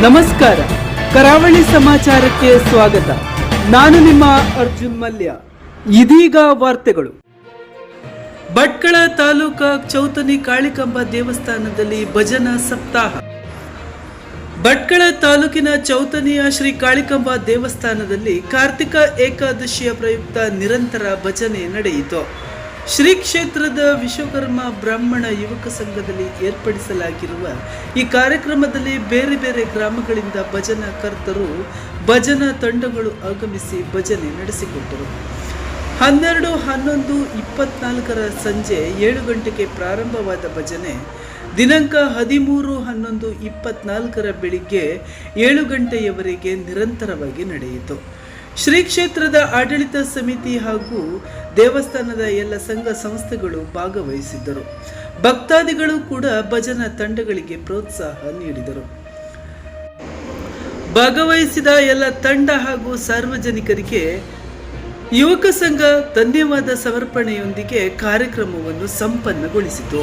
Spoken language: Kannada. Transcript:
ನಮಸ್ಕಾರ. ಕರಾವಳಿ ಸಮಾಚಾರಕ್ಕೆ ಸ್ವಾಗತ. ನಾನು ನಿಮ್ಮ ಅರ್ಜುನ್ ಮಲ್ಯ. ಇದೀಗ ವಾರ್ತೆಗಳು. ಭಟ್ಕಳ ತಾಲೂಕಾ ಚೌತನಿ ಕಾಳಿಕಂಬ ದೇವಸ್ಥಾನದಲ್ಲಿ ಭಜನಾ ಸಪ್ತಾಹ. ಭಟ್ಕಳ ತಾಲೂಕಿನ ಚೌತನಿಯ ಶ್ರೀ ಕಾಳಿಕಂಬ ದೇವಸ್ಥಾನದಲ್ಲಿ ಕಾರ್ತಿಕ ಏಕಾದಶಿಯ ಪ್ರಯುಕ್ತ ನಿರಂತರ ಭಜನೆ ನಡೆಯಿತು. ಶ್ರೀ ಕ್ಷೇತ್ರದ ವಿಶ್ವಕರ್ಮ ಬ್ರಾಹ್ಮಣ ಯುವಕ ಸಂಘದಲ್ಲಿ ಏರ್ಪಡಿಸಲಾಗಿರುವ ಈ ಕಾರ್ಯಕ್ರಮದಲ್ಲಿ ಬೇರೆ ಬೇರೆ ಗ್ರಾಮಗಳಿಂದ ಭಜನಾ ಕರ್ತರು, ಭಜನಾ ತಂಡಗಳು ಆಗಮಿಸಿ ಭಜನೆ ನಡೆಸಿಕೊಟ್ಟರು. ಹನ್ನೆರಡು, ಹನ್ನೊಂದು, ಇಪ್ಪತ್ನಾಲ್ಕರ ಸಂಜೆ ಏಳು ಗಂಟೆಗೆ ಪ್ರಾರಂಭವಾದ ಭಜನೆ, ದಿನಾಂಕ ಹದಿಮೂರು, ಹನ್ನೊಂದು, ಇಪ್ಪತ್ನಾಲ್ಕರ ಬೆಳಿಗ್ಗೆ ಏಳು ಗಂಟೆಯವರೆಗೆ ನಿರಂತರವಾಗಿ ನಡೆಯಿತು. ಶ್ರೀ ಕ್ಷೇತ್ರದ ಆಡಳಿತ ಸಮಿತಿ ಹಾಗೂ ದೇವಸ್ಥಾನದ ಎಲ್ಲ ಸಂಘ ಸಂಸ್ಥೆಗಳು ಭಾಗವಹಿಸಿದ್ದರು. ಭಕ್ತಾದಿಗಳು ಕೂಡ ಭಜನಾ ತಂಡಗಳಿಗೆ ಪ್ರೋತ್ಸಾಹ ನೀಡಿದರು. ಭಾಗವಹಿಸಿದ ಎಲ್ಲ ತಂಡ ಹಾಗೂ ಸಾರ್ವಜನಿಕರಿಗೆ ಯುವಕ ಸಂಘ ಧನ್ಯವಾದ ಸಮರ್ಪಣೆಯೊಂದಿಗೆ ಕಾರ್ಯಕ್ರಮವನ್ನು ಸಂಪನ್ನಗೊಳಿಸಿತು.